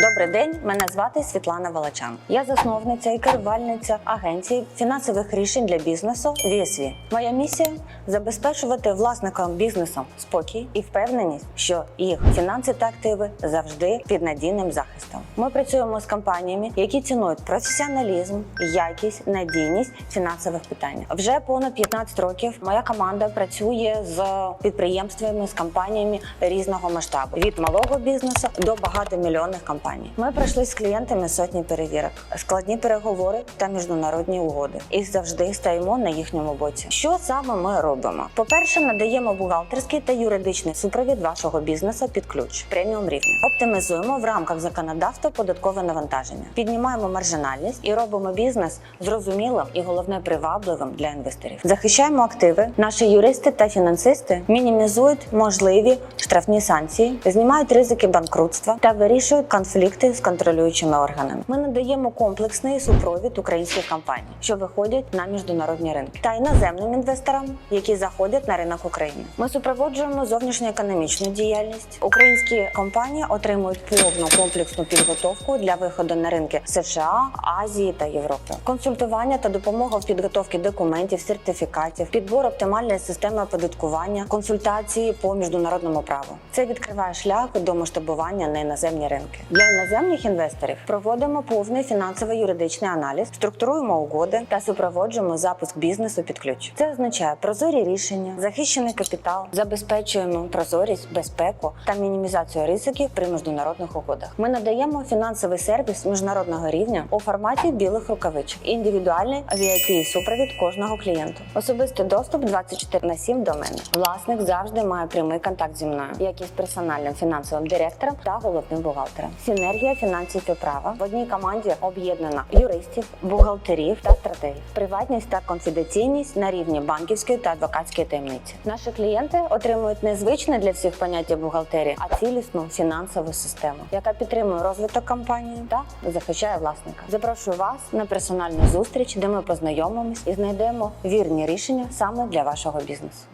Добрий день, мене звати Світлана Волочан. Я засновниця і керувальниця агенції фінансових рішень для бізнесу VSV. Моя місія забезпечувати власникам бізнесу спокій і впевненість, що їх фінанси та активи завжди під надійним захистом. Ми працюємо з компаніями, які цінують професіоналізм, якість, надійність фінансових питаннях. Вже понад 15 років моя команда працює з підприємствами, з компаніями різного масштабу від малого бізнесу до багатомільйонних компаній. Ми пройшли з клієнтами сотні перевірок, складні переговори та міжнародні угоди, і завжди стоїмо на їхньому боці. Що саме ми робимо? По-перше, надаємо бухгалтерський та юридичний супровід вашого бізнесу під ключ преміум рівня. Оптимізуємо в рамках законодавства податкове навантаження, піднімаємо маржинальність і робимо бізнес зрозумілим і головне привабливим для інвесторів. Захищаємо активи. Наші юристи та фінансисти мінімізують можливі штрафні санкції, знімають ризики банкрутства та вирішують конфлікти з контролюючими органами. Ми надаємо комплексний супровід українських компаній, що виходять на міжнародні ринки, та іноземним інвесторам, які заходять на ринок України. Ми супроводжуємо зовнішньоекономічну діяльність. Українські компанії отримують повну комплексну підготовку для виходу на ринки США, Азії та Європи. Консультування та допомога в підготовці документів, сертифікатів, підбор оптимальної системи оподаткування, консультації по міжнародному праву. Це відкриває шлях до масштабування на іноземні ринки. Для іноземних інвесторів проводимо повний фінансово-юридичний аналіз, структуруємо угоди та супроводжуємо запуск бізнесу під ключ. Це означає прозорі рішення, захищений капітал, забезпечуємо прозорість, безпеку та мінімізацію ризиків при міжнародних угодах. Ми надаємо фінансовий сервіс міжнародного рівня у форматі білих рукавичок, індивідуальний VIP супровід кожного клієнту, особистий доступ 24 на 7 до мене. Власник завжди має прямий контакт зі мною, як і з персональним фінансовим директором та головним бухгалтером. Синергія фінансів і права в одній команді об'єднана юристів, бухгалтерів та стратегів. Приватність та конфіденційність на рівні банківської та адвокатської таємниці. Наші клієнти отримують незвичне для всіх поняття бухгалтерії, а цілісну фінансову систему, яка підтримує розвиток компанії та захищає власника. Запрошую вас на персональну зустріч, де ми познайомимось і знайдемо вірні рішення саме для вашого бізнесу.